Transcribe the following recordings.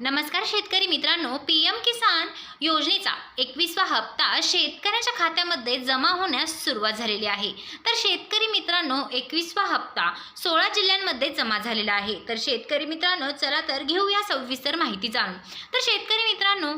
नमस्कार शेतकरी मित्रांनो पी एम किसान योजनेचा एकवीसवा हप्ता शेतकऱ्याच्या खात्यामध्ये जमा होण्यास सुरुवात झालेली आहे. तर शेतकरी मित्रांनो एकवीसवा हप्ता सोळा जिल्ह्यांमध्ये जमा झालेला आहे. तर शेतकरी मित्रांनो चला तर घेऊया सविस्तर माहिती जाणून. तर शेतकरी मित्रांनो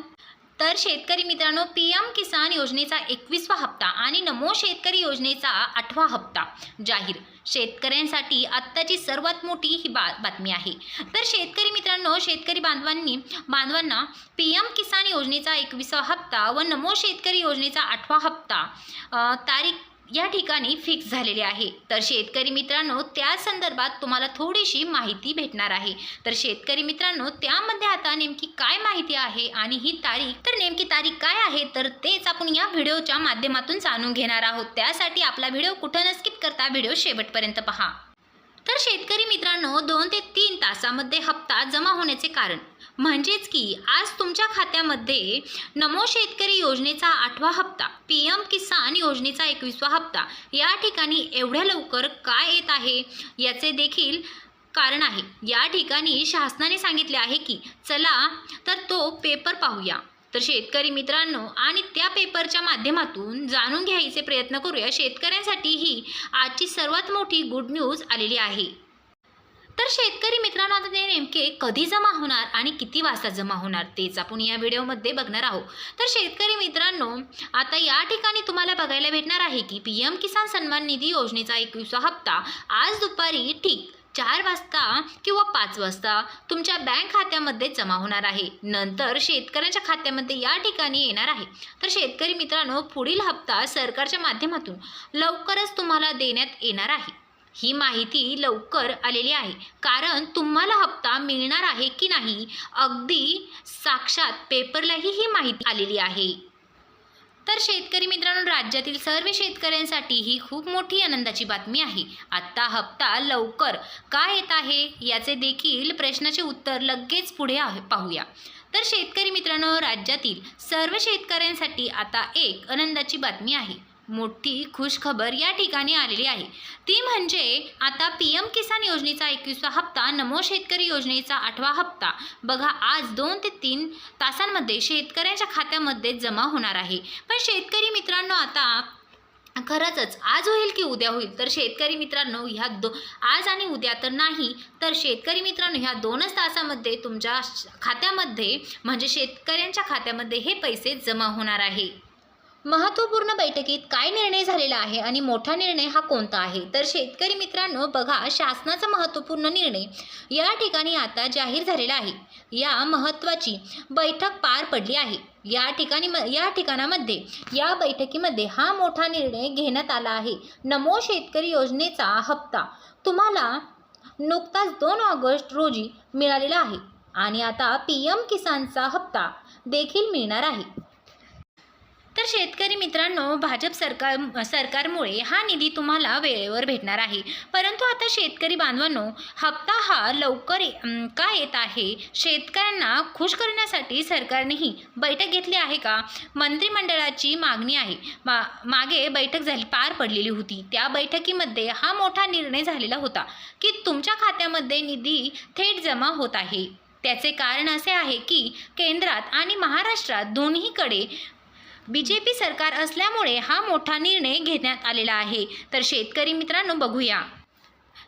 तर शेतकरी मित्रांनो पी एम किसान योजनेचा एकवीसवा हप्ता आणि नमो शेतकरी योजनेचा आठवा हप्ता जाहीर. शेतकऱ्यांसाठी आत्ताची सर्वात मोठी ही बा बातमी आहे. तर शेतकरी मित्रांनो शेतकरी बांधवांनी बांधवांना पी एम किसान योजनेचा एकविसावा हप्ता व नमो शेतकरी योजनेचा आठवा हप्ता तारीख या ठिकाणी फिक्स झालेले आहे. तर शेतकरी मित्रांनो त्या संदर्भात तुम्हाला थोडीशी माहिती भेटणार आहे. तर शेतकरी मित्रांनो त्यामध्ये आता नेमकी काय माहिती आहे आणि ही तारीख तर नेमकी तारीख काय आहे? तर तेच आपण या व्हिडिओच्या माध्यमातून जाणून घेणार आहोत. त्यासाठी आपला व्हिडिओ कुठं न स्किप करता व्हिडिओ शेवटपर्यंत पहा. तर शेतकरी मित्रांनो दोन ते तीन तासामध्ये हप्ता जमा होण्याचे कारण. म्हणजेच की आज तुमच्या खात्यामध्ये नमो शेतकरी योजनेचा आठवा हप्ता पी एम किसान योजनेचा एकवीसवा हप्ता या ठिकाणी एवढ्या लवकर काय येत आहे? याचे देखील कारण आहे. या ठिकाणी शासनाने सांगितले आहे की चला तर तो पेपर पाहूया. तर शेतकरी मित्रांनो आणि त्या पेपरच्या माध्यमातून जाणून घ्यायचे प्रयत्न करूया. शेतकऱ्यांसाठी ही आजची सर्वात मोठी गुड न्यूज आलेली आहे. तर शेतकरी मित्रांनो आता ते नेमके कधी जमा होणार आणि किती वाजता जमा होणार तेच आपण या व्हिडिओमध्ये बघणार आहोत. तर शेतकरी मित्रांनो आता या ठिकाणी तुम्हाला बघायला भेटणार आहे की पी एम किसान सन्मान निधी योजनेचा एकविसा हप्ता आज दुपारी ठीक चार वाजता किंवा पाच वाजता तुमच्या बँक खात्यामध्ये जमा होणार आहे. नंतर शेतकऱ्यांच्या खात्यामध्ये या ठिकाणी येणार आहे. तर शेतकरी मित्रांनो पुढील हप्ता सरकारच्या माध्यमातून लवकरच तुम्हाला देण्यात येणार आहे. ही माहिती लवकर आलेली आहे. कारण तुम्हाला हप्ता मिळणार आहे की नाही अगदी साक्षात पेपरलाही ही माहिती आलेली आहे. तर शेतकरी मित्रांनो राज्यातील सर्व शेतकऱ्यांसाठी ही खूप मोठी आनंदाची बातमी आहे. आत्ता हप्ता लवकर का येत आहे याचे देखील प्रश्नाचे उत्तर लगेच पुढे पाहूया. तर शेतकरी मित्रांनो राज्यातील सर्व शेतकऱ्यांसाठी आता एक आनंदाची बातमी आहे. मोठी खुशखबर या ठिकाणी आलेली आहे. ती म्हणजे आता पी एम किसान योजनेचा एकवीसवा हप्ता नमो शेतकरी योजनेचा आठवा हप्ता. बघा आज दोन ते तीन तासांमध्ये शेतकऱ्यांच्या खात्यामध्ये जमा होणार आहे. पण शेतकरी मित्रांनो आता खरंचच आज होईल की उद्या होईल? तर शेतकरी मित्रांनो ह्या दो आज आणि उद्या तर नाही तर शेतकरी मित्रांनो ह्या दोनच तासामध्ये तुमच्या खात्यामध्ये म्हणजे शेतकऱ्यांच्या खात्यामध्ये हे पैसे जमा होणार आहे. महत्त्वपूर्ण बैठकीत काय निर्णय झालेला आहे आणि मोठा निर्णय हा कोणता आहे? तर शेतकरी मित्रांनो बघा शासनाचा महत्त्वपूर्ण निर्णय या ठिकाणी आता जाहीर झालेला आहे. या महत्त्वाची बैठक पार पडली आहे. या ठिकाणी म या ठिकाणामध्ये या बैठकीमध्ये हा मोठा निर्णय घेण्यात आला आहे. नमो शेतकरी योजनेचा हप्ता तुम्हाला नुकताच दोन ऑगस्ट रोजी मिळालेला आहे आणि आता पी एम किसानचा हप्ता देखील मिळणार आहे. तर शेतकरी मित्रांनो भाजप सरकार सरकारमुळे हा निधी तुम्हाला वेळेवर भेटणार आहे. परंतु आता शेतकरी बांधवांनो हप्ता हा लवकर का येत आहे? शेतकऱ्यांना खुश करण्यासाठी सरकारनेही बैठक घेतली आहे का? मंत्रिमंडळाची मागणी आहे. मा मागे बैठक झाली पार पडलेली होती. त्या बैठकीमध्ये हा मोठा निर्णय झालेला होता की तुमच्या खात्यामध्ये निधी थेट जमा होत आहे. त्याचे कारण असे आहे की केंद्रात आणि महाराष्ट्रात दोन्हीकडे बी जे पी सरकार असल्यामुळे हा मोठा निर्णय घेण्यात आलेला आहे. तर शेतकरी मित्रांनो बघूया.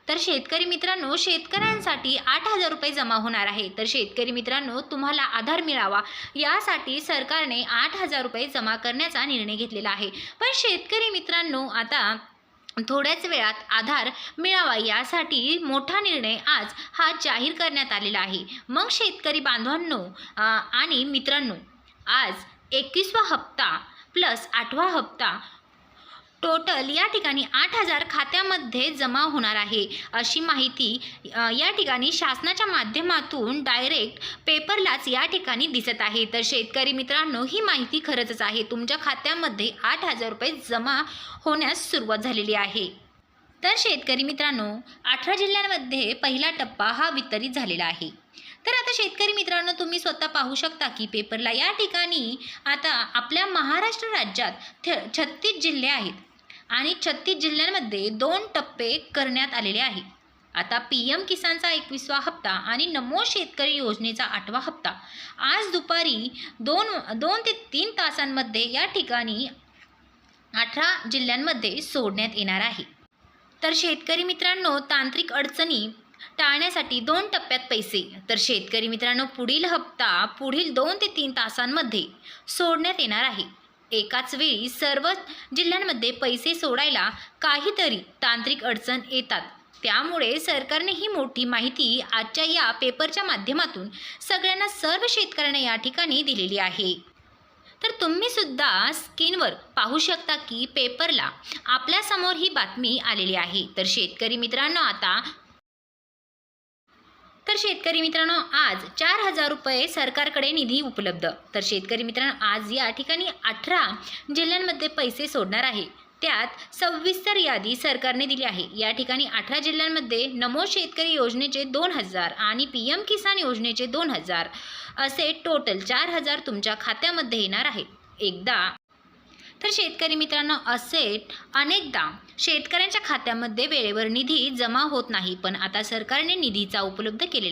तर शेतकरी मित्रांनो शेतकऱ्यांसाठी आठ हजार रुपये जमा होणार आहे. तर शेतकरी मित्रांनो तुम्हाला आधार मिळावा. यासाठी सरकारने आठ हजार रुपये जमा करण्याचा निर्णय घेतलेला आहे. पण शेतकरी मित्रांनो आता थोड्याच वेळात आधार मिळावा यासाठी मोठा निर्णय आज हा जाहीर करण्यात आलेला आहे. मग शेतकरी बांधवांनो आणि मित्रांनो आज एकवीसवा हप्ता प्लस आठवा हप्ता. टोटल या ठिकाणी आठ हजार खात्यामध्ये जमा होणार आहे. अशी माहिती या ठिकाणी शासनाच्या माध्यमातून डायरेक्ट पेपरलाच या ठिकाणी दिसत आहे. तर शेतकरी मित्रांनो ही माहिती खरंच आहे. तुमच्या खात्यामध्ये आठ हजार रुपये जमा होण्यास सुरुवात झालेली आहे. तर शेतकरी मित्रांनो अठरा जिल्ह्यांमध्ये पहिला टप्पा हा वितरित झालेला आहे. तर आता शेतकरी मित्रांनो तुम्ही स्वतः पाहू शकता की पेपरला या ठिकाणी आता आपल्या महाराष्ट्र राज्यात थ छत्तीस जिल्हे आहेत आणि छत्तीस जिल्ह्यांमध्ये दोन टप्पे करण्यात आलेले आहे. आता पी एम किसानचा एकवीसवा हप्ता आणि नमो शेतकरी योजनेचा आठवा हप्ता. आज दुपारी दोन दोन ते तीन तासांमध्ये या ठिकाणी अठरा जिल्ह्यांमध्ये सोडण्यात येणार आहे. तर शेतकरी मित्रांनो तांत्रिक अडचणी टाळण्यासाठी दोन टप्प्यात पैसे. तर शेतकरी मित्रांनो पुढील हप्ता पुढील दोन ते तीन तासांमध्ये सोडण्यात येणार आहे. एकाच वेळी सर्व जिल्ह्यांमध्ये पैसे सोडायला काहीतरी तांत्रिक अडचण येतात. त्यामुळे सरकारने ही मोठी माहिती आजच्या या पेपरच्या माध्यमातून सगळ्यांना सर्व शेतकऱ्यांना या ठिकाणी दिलेली आहे. तर तुम्ही सुद्धा स्क्रीनवर पाहू शकता की पेपरला आपल्यासमोर ही बातमी आलेली आहे. तर शेतकरी मित्रांनो आता तर शेतकरी मित्रांनो आज चार हजार रुपये सरकारकडे निधी उपलब्ध. तर शेतकरी मित्रांनो आज या ठिकाणी अठरा जिल्ह्यांमध्ये पैसे सोडणार आहे. त्यात सविस्तर यादी सरकारने दिली आहे. या ठिकाणी अठरा जिल्ह्यांमध्ये नमो शेतकरी योजनेचे दोन हजार आणि पी एम किसान योजनेचे दोन हजार असे टोटल चार हजार तुमच्या खात्यामध्ये येणार आहेत. एकदा तर शेतकरी मित्रांनो असे अनेकदा शेतकऱ्यांच्या खात्यामध्ये वेळेवर निधी जमा होत नाही पण आता सरकारने निधीचा उपलब्ध केलेला